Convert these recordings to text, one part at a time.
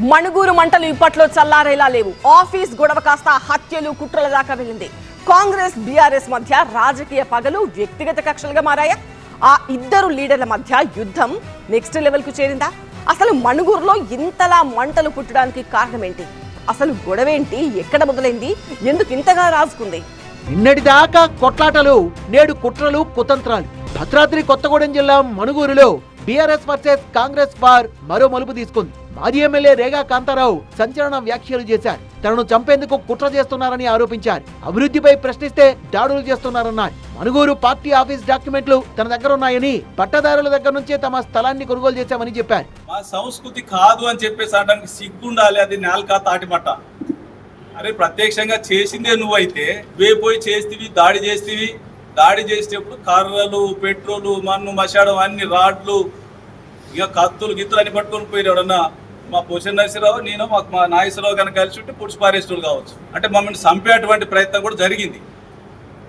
మణుగూరు మంటలు ఇప్పట్లో చల్లారేలా లేవు. ఆఫీస్ గొడవ కాస్త హత్యలు కుట్రల దాకా వెళ్ళింది. కాంగ్రెస్ బీఆర్ఎస్ మధ్య రాజకీయ పగలు వ్యక్తిగత కక్షలుగా మారాయా? ఆ ఇద్దరు లీడర్ల మధ్య యుద్ధం నెక్స్ట్ లెవెల్కు చేరిందా? అసలు మణుగూరులో ఇంతలా మంటలు పుట్టడానికి కారణం ఏంటి అసలు గొడవేంటి? ఎక్కడ మొదలైంది? ఎందుకు ఇంతగా రాజుకుంది నిన్నటిదాకా కొట్లాటలు నేడు కుట్రలు కుతంత్రాలు. భద్రాద్రి కొత్తగూడెం జిల్లా మణుగూరులో బీఆర్ఎస్ వర్సెస్ కాంగ్రెస్ వార్ మరో మలుపు తీసుకుంది. మాజీ ఎమ్మెల్యే రేగా కాంతారావు సంచలన వ్యాఖ్యలు చేశారు. తనను చంపేందుకు కుట్ర చేస్తున్నారని ఆరోపించారు. అభివృద్ధిపై ప్రశ్నిస్తే దాడులు చేస్తున్నారన్నారు. మనుగూరు పార్టీ ఆఫీస్ డాక్యుమెంట్లు తన దగ్గర ఉన్నాయని పట్టదారుల దగ్గర నుంచే తమ స్థలాన్ని కొనుగోలు చేశామని చెప్పారు. మా సంస్కృతి కాదు అని చెప్పేసి అనడానికి సిగ్గుండాలి అది నేలకా తాటిమట్ట. అరే ప్రత్యక్షంగా చేసిందే నువ్వైతే. పోయి చేస్తివి దాడి చేస్తివి. దాడి చేసేటప్పుడు కర్రలు పెట్రోలు మన్ను మశాడం అన్ని రాడ్లు ఇక కత్తులు గిత్తులు అని పట్టుకొని పోయినాడన్నా మా పొషన్ నరసింహరావు నేను మాకు మా నాగేశ్వరరావు కనుక కలిసి ఉంటే పుడిచి పారేస్తుడు కావచ్చు. అంటే మమ్మల్ని చంపేటువంటి ప్రయత్నం కూడా జరిగింది.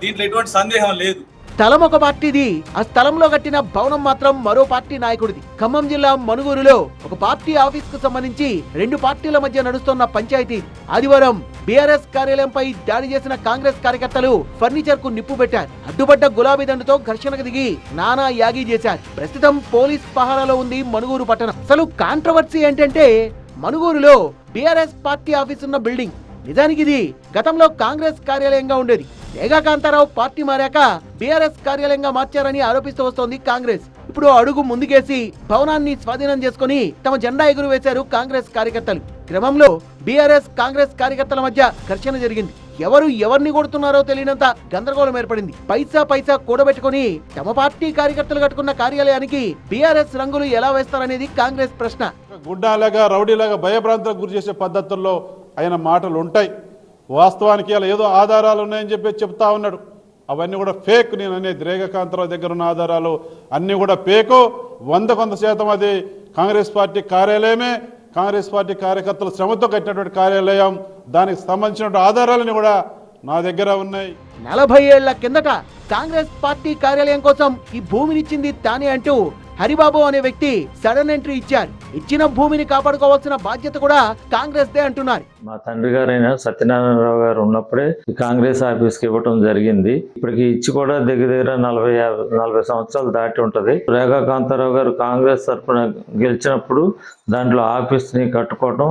దీంట్లో ఎటువంటి సందేహం లేదు. స్థలం ఒక పార్టీది. ఆ స్థలంలో కట్టిన భవనం మాత్రం మరో పార్టీ నాయకుడిది. ఖమ్మం జిల్లా మనుగూరులో ఒక పార్టీ ఆఫీస్కు సంబంధించి రెండు పార్టీల మధ్య నడుస్తున్న పంచాయతీ ఆదివారం బీఆర్ఎస్ కార్యాలయంపై దాడి చేసిన కాంగ్రెస్ కార్యకర్తలు ఫర్నిచర్కు నిప్పు పెట్టారు అడ్డుపడ్డ గులాబీ దండుతో ఘర్షణకు దిగి నానా యాగి చేశారు. ప్రస్తుతం పోలీస్ పహారాలో ఉంది మనుగూరు పట్టణం. అసలు కాంట్రవర్సీ ఏంటంటే మనుగూరులో బీఆర్ఎస్ పార్టీ ఆఫీస్ ఉన్న బిల్డింగ్. నిజానికి ఇది గతంలో కాంగ్రెస్ కార్యాలయంగా ఉండేది. రేగా కాంతారావు పార్టీ మారాక బీఆర్ఎస్ కార్యాలయంగా మార్చారని ఆరోపిస్తూ వస్తోంది కాంగ్రెస్. ఇప్పుడు అడుగు ముందుకేసి భవనాన్ని స్వాధీనం చేసుకుని తమ జెండా ఎగురు వేశారు కాంగ్రెస్ కార్యకర్తలు. క్రమంలో బీఆర్ఎస్ కాంగ్రెస్ కార్యకర్తల మధ్య ఘర్షణ జరిగింది. ఎవరు ఎవరిని కొడుతున్నారో తెలియనంత గందరగోళం ఏర్పడింది. పైసా పైసా కూడబెట్టుకుని తమ పార్టీ కార్యకర్తలు కట్టుకున్న కార్యాలయానికి బీఆర్ఎస్ రంగులు ఎలా వేస్తారనేది కాంగ్రెస్ ప్రశ్న. గుడ్డాలాగా రౌడీలాగా భయభ్రాంతులకు గురి చేసే పద్ధతుల్లో ఆయన మాటలు ఉంటాయి. వాస్తవానికి అలా ఏదో ఆధారాలు ఉన్నాయని చెప్పి చెప్తా ఉన్నాడు. అవన్నీ కూడా ఫేక్. నేను అనేది రేఖకాంతరావు దగ్గర ఉన్న ఆధారాలు అన్నీ కూడా ఫేకు. వంద కొంత శాతం అది కాంగ్రెస్ పార్టీ కార్యాలయమే. కాంగ్రెస్ పార్టీ కార్యకర్తల శ్రమతో కట్టినటువంటి కార్యాలయం దానికి సంబంధించిన ఆధారాలను కూడా నా దగ్గర ఉన్నాయి. నలభై ఏళ్ళ కిందట కాంగ్రెస్ పార్టీ కార్యాలయం కోసం ఈ భూమినిచ్చింది తానే అంటూ హరిబాబు అనే వ్యక్తి సడన్ ఎంట్రీ ఇచ్చారు. ఇచ్చిన భూమిని కాపాడుకోవాల్సిన బాధ్యత కూడా కాంగ్రెస్ దే అంటున్నారు. మా తండ్రి గారైన సత్యనారాయణరావు గారు ఉన్నప్పుడే కాంగ్రెస్ కాంగ్రెస్ ఆఫీస్కి ఇవ్వటం జరిగింది. ఇప్పటికి ఇచ్చి కూడా దగ్గర దగ్గర నలభై నలభై సంవత్సరాలు దాటి ఉంటది. రేఖా కాంతారావు గారు కాంగ్రెస్ తరఫున గెలిచినప్పుడు దాంట్లో ఆఫీస్ని కట్టుకోవటం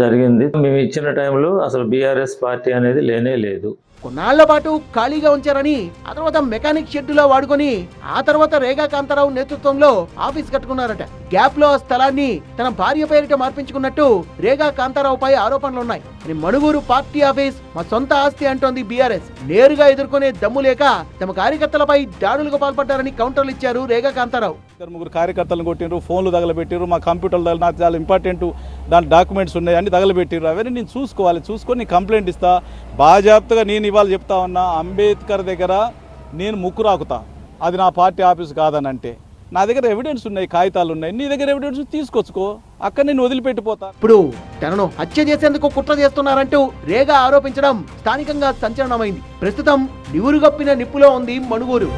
జరిగింది. మేము ఇచ్చిన టైంలో అసలు బీఆర్ఎస్ పార్టీ అనేది లేనే లేదు. కొన్నాళ్ళ పాటు ఖాళీగా ఉంచారని ఆ తర్వాత మెకానిక్ షెడ్డులో వాడుకొని ఆ తర్వాత రేగా కాంతారావు నేతృత్వంలో ఆఫీస్ కట్టుకున్నారట. గ్యాప్లో ఆ స్థలాన్ని తన భార్య పేరిట మార్పించుకున్నట్టు రేగా కాంతారావుపై ఆరోపణలున్నాయి అని మణుగూరు పార్టీ ఆఫీస్ మా సొంత ఆస్తి అంటోంది బీఆర్ఎస్. నేరుగా ఎదుర్కొనే దమ్ము లేక తమ కార్యకర్తలపై దాడులకు పాల్పడ్డారని కౌంటర్లు ఇచ్చారు రేగా కాంతారావు. ఇద్దరు ముగ్గురు కార్యకర్తలను కొట్టిండ్రు ఫోన్లు తగలబెట్టిర్రు మా కంప్యూటర్లు నాకు చాలా ఇంపార్టెంట్ దాని డాక్యుమెంట్స్ ఉన్నాయి అన్ని తగలబెట్టిర్రు. అవన్నీ నేను చూసుకోవాలి. చూసుకొని నేను కంప్లైంట్ ఇస్తా. బాజాప్తగా నేను ఇవాళ చెప్తా ఉన్నా అంబేద్కర్ దగ్గర నేను ముక్కు రాకుతా. అది నా పార్టీ ఆఫీస్ కాదని అంటే నా దగ్గర ఎవిడెన్స్ ఉన్నాయి కాగితాలు ఉన్నాయి. నీ దగ్గర ఎవిడెన్స్ తీసుకొచ్చుకో. అక్కడ నేను వదిలిపెట్టిపోతా. ఇప్పుడు తనను హత్య చేసేందుకు కుట్ర చేస్తున్నారంటూ రేగా ఆరోపించడం స్థానికంగా సంచలనమైంది. ప్రస్తుతం నివురుగప్పిన నిప్పులో ఉంది మణుగూరు.